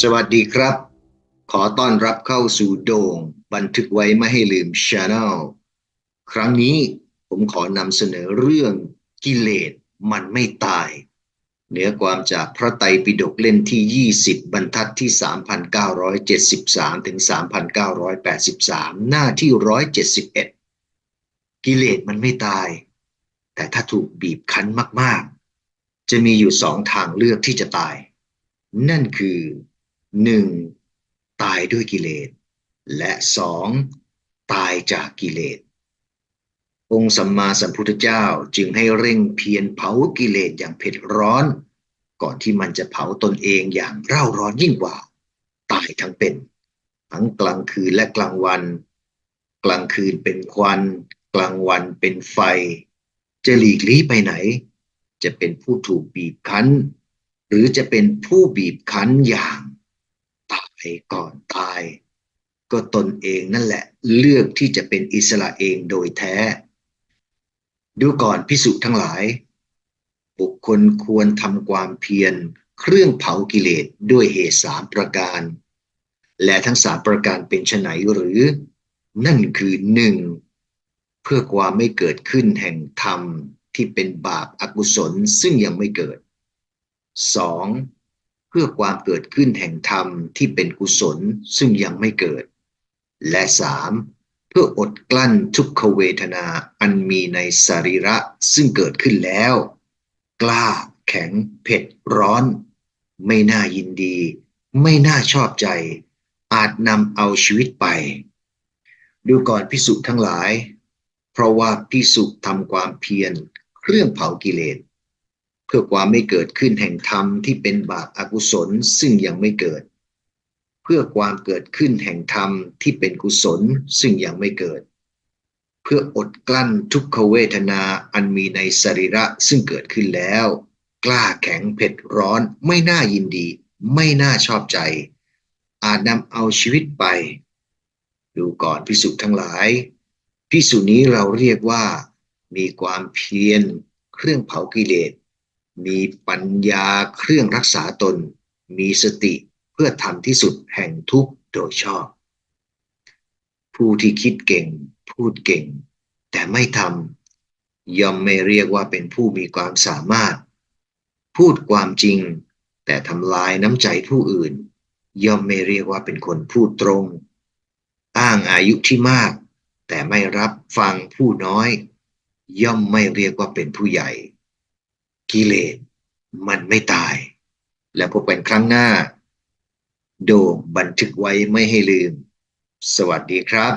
สวัสดีครับ ขอต้อนรับเข้าสู่โด่ง บันทึกไว้ไม่ให้ลืม Channel ครั้งนี้ผมขอนำเสนอเรื่องกิเลสมันไม่ตาย เนื้อความจากพระไตรปิฎกเล่มที่ 20 บรรทัดที่ 3,973 ถึง 3,983 หน้าที่ 171 กิเลสมันไม่ตาย แต่ถ้าถูกบีบคั้นมากๆ จะมีอยู่สองทางเลือกที่จะตาย นั่นคือ หนึ่งตายด้วยกิเลส และสองตายจากกิเลส องค์สัมมาสัมพุทธเจ้าจึงให้เร่งเพียรเผากิเลสอย่างเผ็ดร้อน ก่อนที่มันจะเผาตนเองอย่างเร่าร้อนยิ่งกว่า ตายทั้งเป็น ทั้งกลางคืนและกลางวัน กลางคืนเป็นควัน กลางวันเป็นไฟ จะหลีกลี้ไปไหน จะเป็นผู้ถูกบีบคั้น หรือจะเป็นผู้บีบคั้นอย่าง ก่อนตาย ก็ตนเองนั่นแหละ เลือกที่จะเป็นอิสระเองโดยแท้ ดูก่อนพิสุทั้งหลาย บุคคลควรทำความเพียรเครื่องเผากิเลสด้วยเหตุสามประการ และทั้งสามประการเป็นไฉนหรือ นั่นคือหนึ่งเพื่อความไม่เกิดขึ้นแห่งธรรมที่เป็นบาปอากุศลซึ่งยังไม่เกิด 2. เพื่อความเกิดขึ้นแห่งธรรมที่เป็นกุศลซึ่งยังไม่เกิด และ 3. เพื่ออดกลั้นทุกขเวทนาอันมีในสรีระซึ่งเกิดขึ้นแล้ว กล้าแข็งเผ็ดร้อน ไม่น่ายินดี ไม่น่าชอบใจ อาจนำเอาชีวิตไป ดูก่อนพิสุทั้งหลาย เพราะว่าพิสุทำความเพียรเครื่องเผากิเลส เพื่อความไม่เกิดขึ้นแห่งธรรมที่เป็นบาปอากุศลซึ่งยังไม่เกิด เพื่อความเกิดขึ้นแห่งธรรมที่เป็นกุศลซึ่งยังไม่เกิด เพื่ออดกลั้นทุกขเวทนาอันมีในสรีระซึ่งเกิดขึ้นแล้ว กล้าแข็งเผ็ดร้อน ไม่น่ายินดี ไม่น่าชอบใจ อาจนำเอาชีวิตไป ดูก่อนพิสุทั้งหลายพิสุนี้เราเรียกว่า มีความเพียรเครื่องเผากิเลส มีปัญญาเครื่องรักษาตน มีสติเพื่อทำที่สุดแห่งทุกข์โดยชอบ ผู้ที่คิดเก่ง พูดเก่ง แต่ไม่ทำย่อมไม่เรียกว่าเป็นผู้มีความสามารถ พูดความจริง แต่ทำลายน้ำใจผู้อื่น ย่อมไม่เรียกว่าเป็นคนพูดตรง อ้างอายุที่มาก แต่ไม่รับฟังผู้น้อย ย่อมไม่เรียกว่าเป็นผู้ใหญ่ กิเลสมันไม่ตาย และพบกันครั้งหน้า โดมบันทึกไว้ไม่ให้ลืม สวัสดีครับ